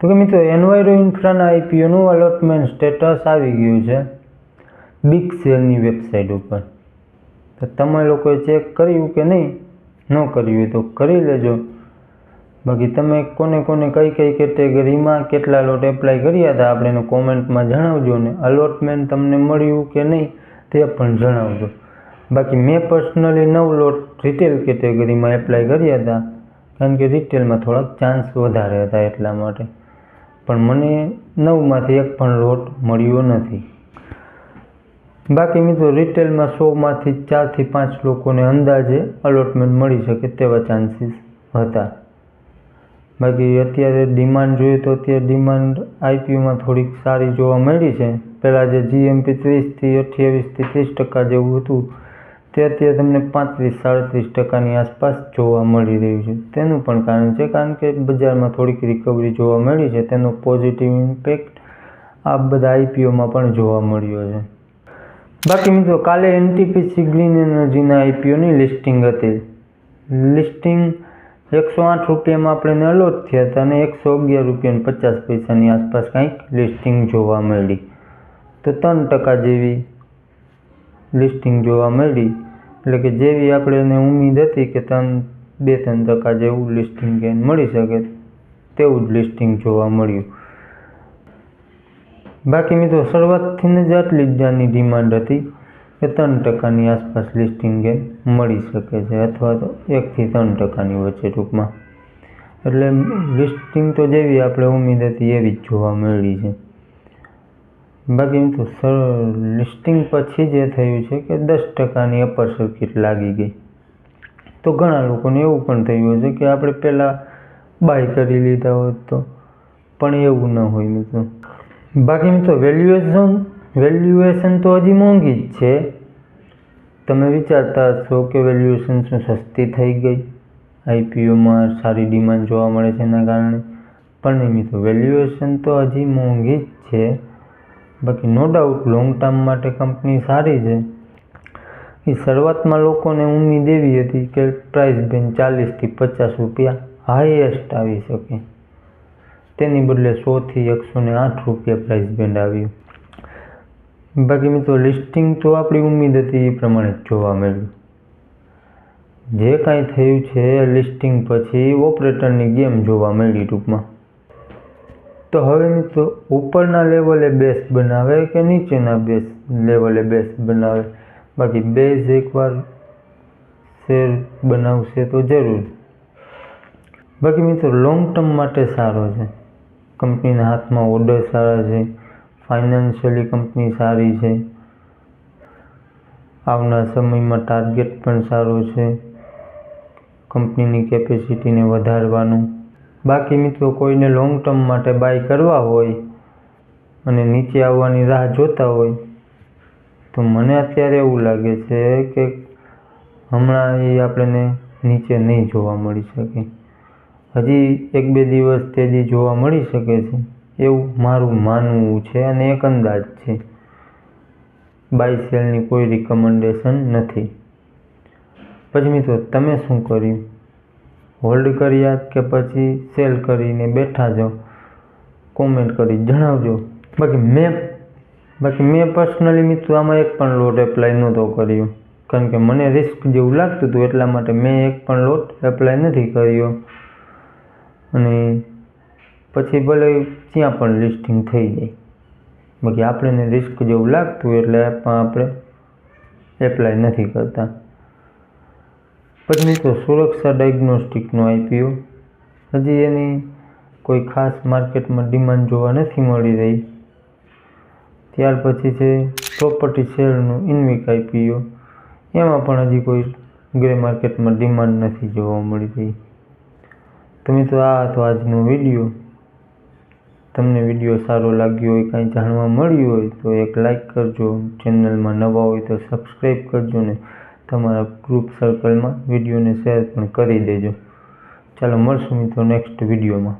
તો કે મિત્રો એનવાયરો ઇન્ફ્રાના આઈપીઓનું અલોટમેન્ટ સ્ટેટસ આવી ગયું છે બિગ સેલની વેબસાઇટ ઉપર. તો તમે લોકોએ ચેક કર્યું કે નહીં? ન કર્યું હોય તો કરી લેજો. બાકી તમે કોને કોને કઈ કઈ કેટેગરીમાં કેટલા લોટ એપ્લાય કર્યા હતા આપણે એને કોમેન્ટમાં જણાવજો ને અલોટમેન્ટ તમને મળ્યું કે નહીં તે પણ જણાવજો. બાકી મેં પર્સનલી નવ લોટ રિટેલ કેટેગરીમાં એપ્લાય કર્યા હતા. કારણ કે રિટેલમાં થોડાક ચાન્સ વધારે હતા એટલા માટે. પણ મને નવમાંથી એક પણ લોટ મળ્યો નથી. બાકી મિત્રો રિટેલમાં સોમાંથી ચારથી પાંચ લોકોને અંદાજે અલોટમેન્ટ મળી શકે તેવા ચાન્સીસ હતા. બાકી અત્યારે ડિમાન્ડ જોઈએ તો અત્યારે ડિમાન્ડ આઈપીયુમાં થોડીક સારી જોવા મળી છે. પહેલાં જે જીએમપી ત્રીસથી અઠ્યાવીસથી ત્રીસ ટકા જેવું હતું તે અત્યારે તમને પાંત્રીસ, સાડત્રીસ ટકાની આસપાસ જોવા મળી રહ્યું છે. તેનું પણ કારણ છે કારણ કે બજારમાં થોડીક રિકવરી જોવા મળી છે. તેનો પોઝિટિવ ઇમ્પેક્ટ આ બધા આઈપીઓમાં પણ જોવા મળ્યો છે. બાકી મિત્રો, કાલે એનટીપીસી ગ્રીન એનર્જીના આઈપીઓની લિસ્ટિંગ હતી. લિસ્ટિંગ એકસો આઠ રૂપિયામાં આપણે અલોટ થયા હતા અને એકસો અગિયાર રૂપિયા પચાસ પૈસાની આસપાસ કંઈક લિસ્ટિંગ જોવા મળી. તો ત્રણ ટકા જેવી લિસ્ટિંગ જોવા મળી. એટલે કે જેવી આપણે એને ઉમ્મીદ હતી કે ત્રણ બે ત્રણ ટકા જેવું લિસ્ટિંગ ગેન મળી શકે, તેવું જ લિસ્ટિંગ જોવા મળ્યું. બાકી મિત્રો, શરૂઆતથી જ આટલી જ જાની ડિમાન્ડ હતી કે ત્રણ ટકાની આસપાસ લિસ્ટિંગ ગેન મળી શકે છે, અથવા તો એકથી ત્રણ ટકાની વચ્ચે ટૂંકમાં. એટલે લિસ્ટિંગ તો જેવી આપણે ઉમ્મીદ હતી એવી જ જોવા મળી છે. બાકી એમ તો સર, લિસ્ટિંગ પછી જે થયું છે કે દસ ટકાની અપર સર્કિટ લાગી ગઈ. તો ઘણા લોકોને એવું પણ થયું હશે કે આપણે પહેલાં બાય કરી લીધા હોત તો, પણ એવું ન હોય મિત્રો. બાકી મિત્રો વેલ્યુએશન વેલ્યુએશન તો હજી મોંઘી જ છે. તમે વિચારતા હશો કે વેલ્યુએશન શું સસ્તી થઈ ગઈ? આઈપીઓમાં સારી ડિમાન્ડ જોવા મળે છે એના કારણે. પણ નહીં મિત્રો વેલ્યુએશન તો હજી મોંઘી જ છે. બાકી નો ડાઉટ લોંગ ટર્મ માટે કંપની સારી છે. એ શરૂઆતમાં લોકોને ઉમ્મીદ એવી હતી કે પ્રાઇસ બેન ચાલીસથી પચાસ રૂપિયા હાઈએસ્ટ આવી શકે. તેની બદલે સોથી એકસો ને આઠ રૂપિયા પ્રાઇસ બેન્ડ આવ્યું. બાકી મિત્રો લિસ્ટિંગ તો આપણી ઉમ્મીદ હતી એ પ્રમાણે જ જોવા મળ્યું. જે કાંઈ થયું છે લિસ્ટિંગ પછી ઓપરેટરની ગેમ જોવા મળી ટૂંકમાં. તો હવે મિત્રો, ઉપરના લેવલે બેસ બનાવે કે નીચેના બેસ લેવલે બેસ બનાવે? બાકી બેઝ એકવાર શેર બનાવશે તો જરૂર. બાકી મિત્રો લોંગ ટર્મ માટે સારો છે. કંપનીના હાથમાં ઓર્ડર સારા છે. ફાઇનાન્શિયલી કંપની સારી છે. આવનાર સમયમાં ટાર્ગેટ પણ સારો છે. કંપનીની કેપેસિટીને વધારવાનું. બાકી મિત્રો કોઈને લોંગ ટર્મ માટે બાય કરવા હોય અને નીચે આવવાની રાહ જોતા હોય, તો મને અત્યારે એવું લાગે છે કે હમણાં એ આપણને નીચે નહીં જોવા મળી શકે. હજી એક બે દિવસ તેજી જોવા મળી શકે છે. એવું મારું માનવું છે અને એક અંદાજ છે. બાય સેલની કોઈ રિકમેન્ડેશન નથી. પછી મિત્રો તમે શું કર્યું? હોલ્ડ કર્યા કે પછી સેલ કરીને બેઠા છો કોમેન્ટ કરી જણાવજો. બાકી મેં બાકી મેં પર્સનલી મિત્રો આમાં એક પણ લોટ એપ્લાય નહોતો કર્યો. કારણ કે મને રિસ્ક જેવું લાગતું હતું એટલા માટે મેં એક પણ લોટ એપ્લાય નથી કર્યો. અને પછી ભલે ત્યાં પણ લિસ્ટિંગ થઈ જાય બાકી આપણને રિસ્ક જેવું લાગતું એટલે પણ આપણે એપ્લાય નથી કરતા. પછી મિત્રો સુરક્ષા ડાયગ્નોસ્ટિકનો આઈપીઓ હજી એની કોઈ ખાસ માર્કેટમાં ડિમાન્ડ જોવા નથી મળી રહી. ત્યાર પછી છે પ્રોપર્ટી શેરનું ઇન્વિક આઈપીઓ એમાં પણ હજી કોઈ ગ્રે માર્કેટમાં ડિમાન્ડ નથી જોવા મળી રહી. તો મિત્રો, આ હતો આજનો વીડિયો તમને વીડિયો સારો લાગ્યો હોય, કાંઈ જાણવા મળ્યું હોય તો એક લાઈક કરજો. ચેનલમાં નવા હોય તો સબસ્ક્રાઈબ કરજો ને તમારા ગ્રુપ સર્કલમાં વિડીયોને શેર પણ કરી દેજો. ચાલો મળશું મિત્રો નેક્સ્ટ વિડીયોમાં.